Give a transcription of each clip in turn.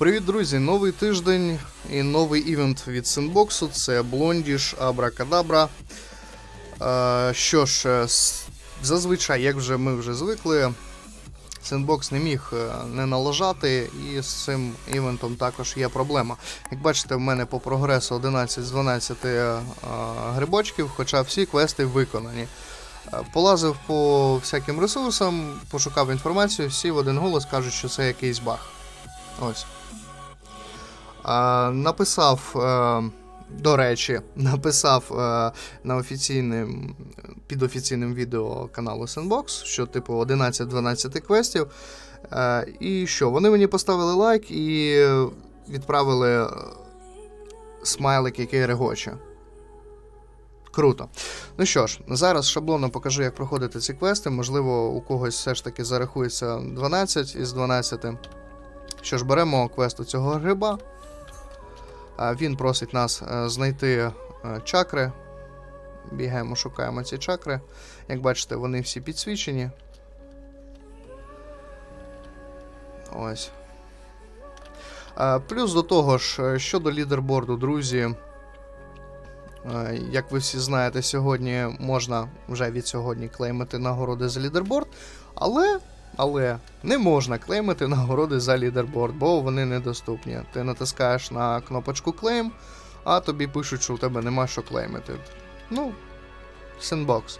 Привіт, друзі! Новий тиждень і новий івент від Синбоксу. Це Блондіш Абракадабра. Е, що ж, е, зазвичай, як вже ми вже звикли, Синбокс не міг е, не налажати, і з цим івентом також є проблема. Як бачите, в мене по прогресу 11 з 12 е, грибочків, хоча всі квести виконані. Полазив по всяким ресурсам, пошукав інформацію, всі в один голос кажуть, що це якийсь баг. Ось. Написав, е, до речі, написав е, на офіційним, під офіційним відео каналу Sandbox, що типу 11-12 квестів. Е, і що? Вони мені поставили лайк і відправили смайлик, який регоче. Круто. Ну що ж, зараз шаблонно покажу, як проходити ці квести. Можливо, у когось все ж таки зарахується 12 із 12. Що ж, беремо квест у цього гриба. Він просить нас е, знайти е, чакри. Бігаємо, шукаємо ці чакри. Як бачите, вони всі підсвічені. Ось. Плюс до того ж, е, щодо лідерборду, друзі. Як ви всі знаєте, сьогодні можна вже від сьогодні клеймити нагороди за лідерборд, але але не можна клеймити нагороди за лідерборд, бо вони недоступні. Ти натискаєш на кнопочку клейм, а тобі пишуть, що у тебе нема що клеймити. Ну, синбокс.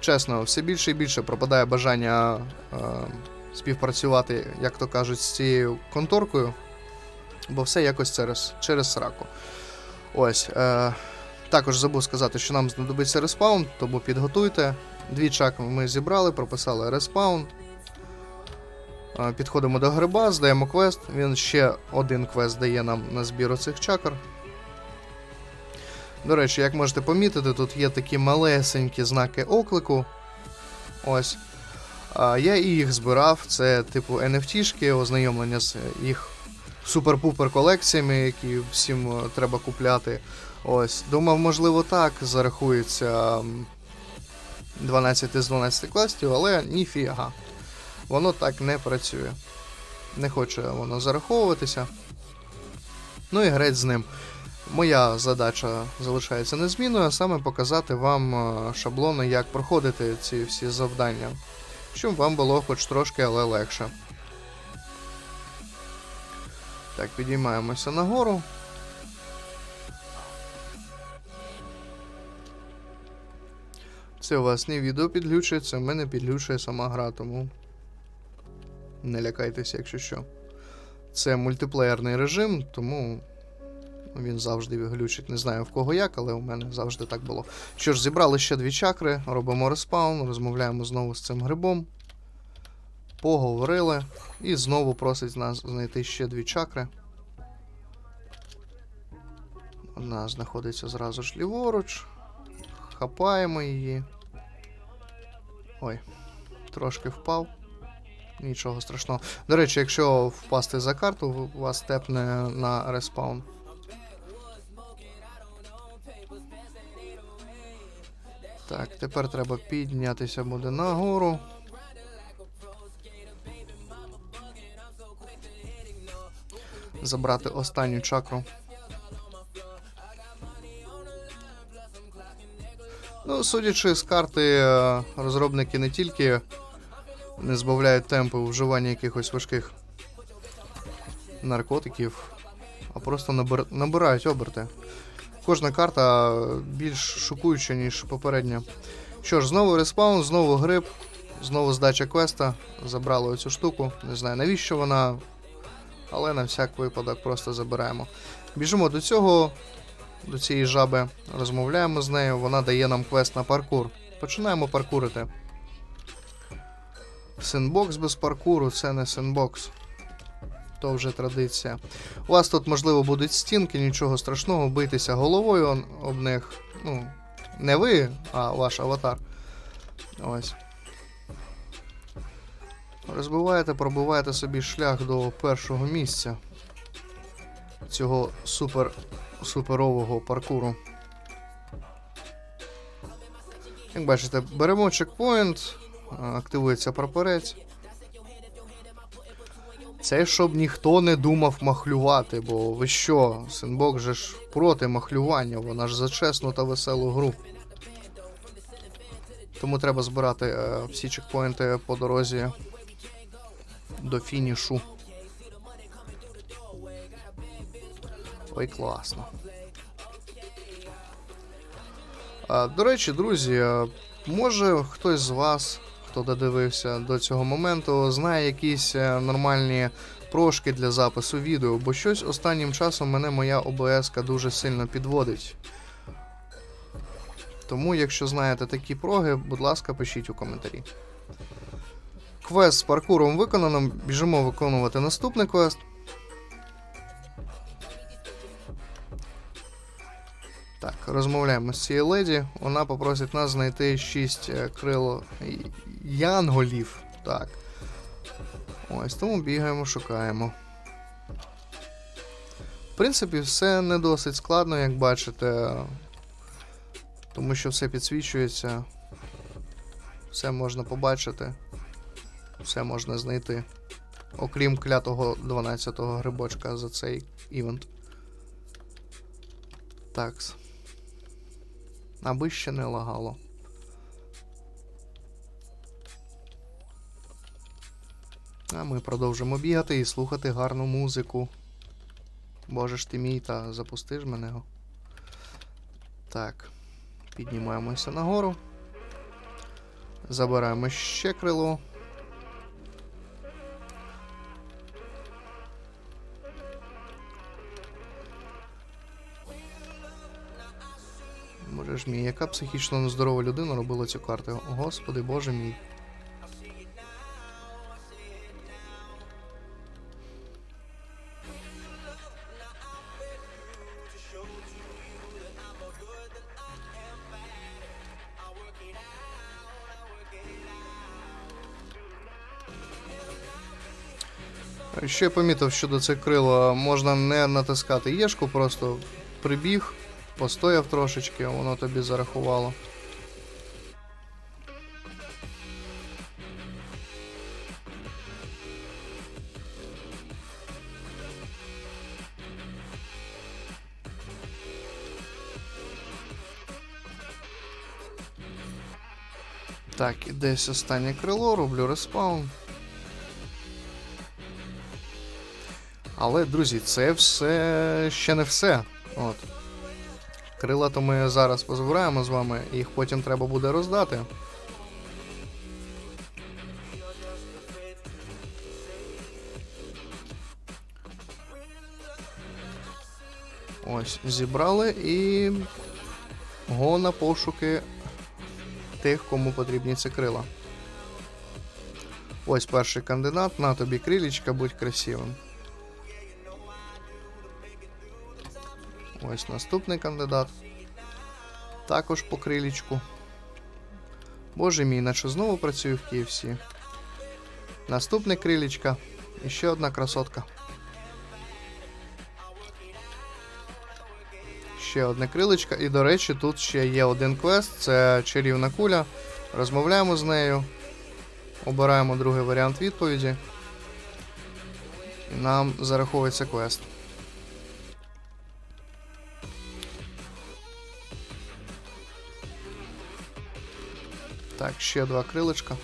Чесно, все більше і більше пропадає бажання е, співпрацювати, як то кажуть, з цією конторкою, бо все якось через, через сраку. Ось. Е, також забув сказати, що нам знадобиться респаун, тому підготуйте. Дві чаки ми зібрали, прописали респаун. Е, Підходимо до гриба, здаємо квест. Він ще один квест дає нам на збір оцих чакр. До речі, як можете помітити, тут є такі малесенькі знаки оклику. Ось. Я і їх збирав. Це типу NFT-шки, ознайомлення з їх супер-пупер колекціями, які всім е, треба купляти. Ось. Думав, можливо, так зарахується 12 з 12 квестів, але ніфіга воно так не працює. Не хоче воно зараховуватися. Ну і греть з ним. Моя задача залишається незмінною, а саме показати вам е, шаблони, як проходити ці всі завдання, щоб вам було хоч трошки, але легше. Так, підіймаємося нагору. Це у вас не відео підглючується, в мене підглючує сама гра, тому не лякайтеся, якщо що. Це мультиплеєрний режим, тому він завжди глючить. Не знаю в кого як, але у мене завжди так було. Що ж, зібрали ще дві чакри, робимо респаун, розмовляємо знову з цим грибом. Поговорили. І знову просить нас знайти ще дві чакри. Одна знаходиться зразу ж ліворуч. Хапаємо її. Ой, трошки впав. Нічого страшного. До речі, якщо впасти за карту, вас тепне на респаун. Так, тепер треба піднятися буде нагору. Забрати останню чакру. Ну, судячи з карти, е, розробники не тільки не збавляють темпи вживання якихось важких наркотиків, а просто набир... набирають оберти. Кожна карта більш шокуюча, ніж попередня. Що ж, знову респаун, знову гриб, знову здача квеста. Забрали оцю штуку. Не знаю навіщо вона, але на всяк випадок просто забираємо. Біжимо до цього, до цієї жаби, розмовляємо з нею, вона дає нам квест на паркур. Починаємо паркурити. Синбокс без паркуру це не синбокс. То вже традиція. У вас тут, можливо, будуть стінки, нічого страшного, бийтеся головою об них. Ну, не ви, а ваш аватар. Ось. Розбиваєте, пробиваєте собі шлях до першого місця цього супер суперового паркуру. Як бачите, беремо чекпоінт, активується прапорець. Це щоб ніхто не думав махлювати, бо ви що, Синбок же ж проти махлювання, вона ж за чесну та веселу гру. Тому треба збирати е, всі чекпоінти по дорозі до фінішу. Ой, класно. До речі, друзі, е, може хтось з вас, хто додивився до цього моменту, знає якісь е, нормальні прошки для запису відео, бо щось останнім часом мене моя ОБС дуже сильно підводить. Тому, якщо знаєте такі проги, будь ласка, пишіть у коментарі. Квест з паркуром виконано. Біжимо виконувати наступний квест. Так, розмовляємо з цією леді. Вона попросить нас знайти 6 крил янголів. Так. Ось тому бігаємо, шукаємо. В принципі, все не досить складно, як бачите. Тому що все підсвічується. Все можна побачити. Все можна знайти. Окрім клятого 12-го грибочка за цей івент. Такс. Аби ще не лагало. А ми продовжимо бігати і слухати гарну музику. Боже ж ти мій, та запусти ж мене. Так. Піднімаємося нагору. Забираємо ще крило. Боже ж мій, яка психічно нездорова людина робила цю карту? Господи, боже мій. Ще я помітив щодо цих крил, можна не натискати єшку, просто прибіг, постояв трошечки, воно тобі зарахувало. Так, і десь останнє крило, роблю респаун. Але, друзі, це все ще не все. От. Крила то ми зараз позбираємо з вами, їх потім треба буде роздати. Ось, зібрали і го на пошуки тих, кому потрібні ці крила. Ось перший кандидат, на тобі крилічка, будь красивим. Ось наступний кандидат. Також по крилічку. Боже мій, наче знову працюю в KFC. Наступне крилічка. І ще одна красотка. Ще одне крилечко. І, до речі, тут ще є один квест. Це чарівна куля. Розмовляємо з нею. Обираємо другий варіант відповіді. І нам зараховується квест. Так, ще два крилечка.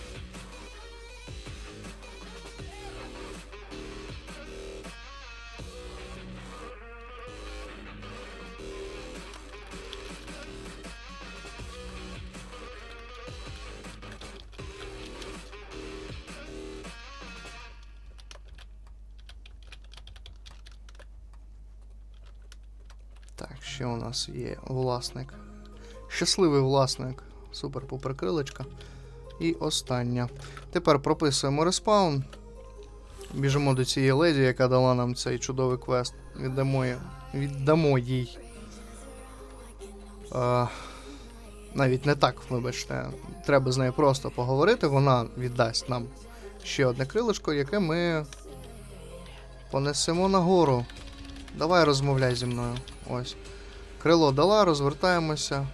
Так, ще у нас є власник. Щасливий власник. Супер попер крилечка. І остання. Тепер прописуємо респаун. Біжимо до цієї леді, яка дала нам цей чудовий квест. Віддамо, їй- віддамо їй. А, навіть не так, вибачте. Треба з нею просто поговорити. Вона віддасть нам ще одне крилечко, яке ми понесемо нагору. Давай розмовляй зі мною. Ось. Крило дала, розвертаємося.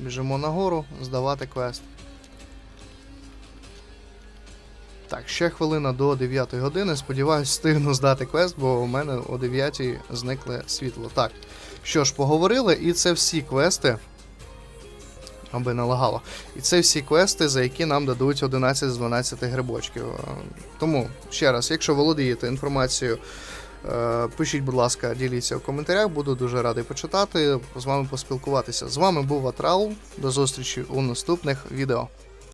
Біжимо нагору, здавати квест. Так, ще хвилина до 9 години. Сподіваюсь, встигну здати квест, бо у мене о 9 зникле світло. Так, що ж, поговорили, і це всі квести. Аби не лагало. І це всі квести, за які нам дадуть 11 з 12 грибочків. Тому, ще раз, якщо володієте інформацією, пишіть, будь ласка, діліться в коментарях, буду дуже радий почитати, з вами поспілкуватися. З вами був Атрал. До зустрічі у наступних відео.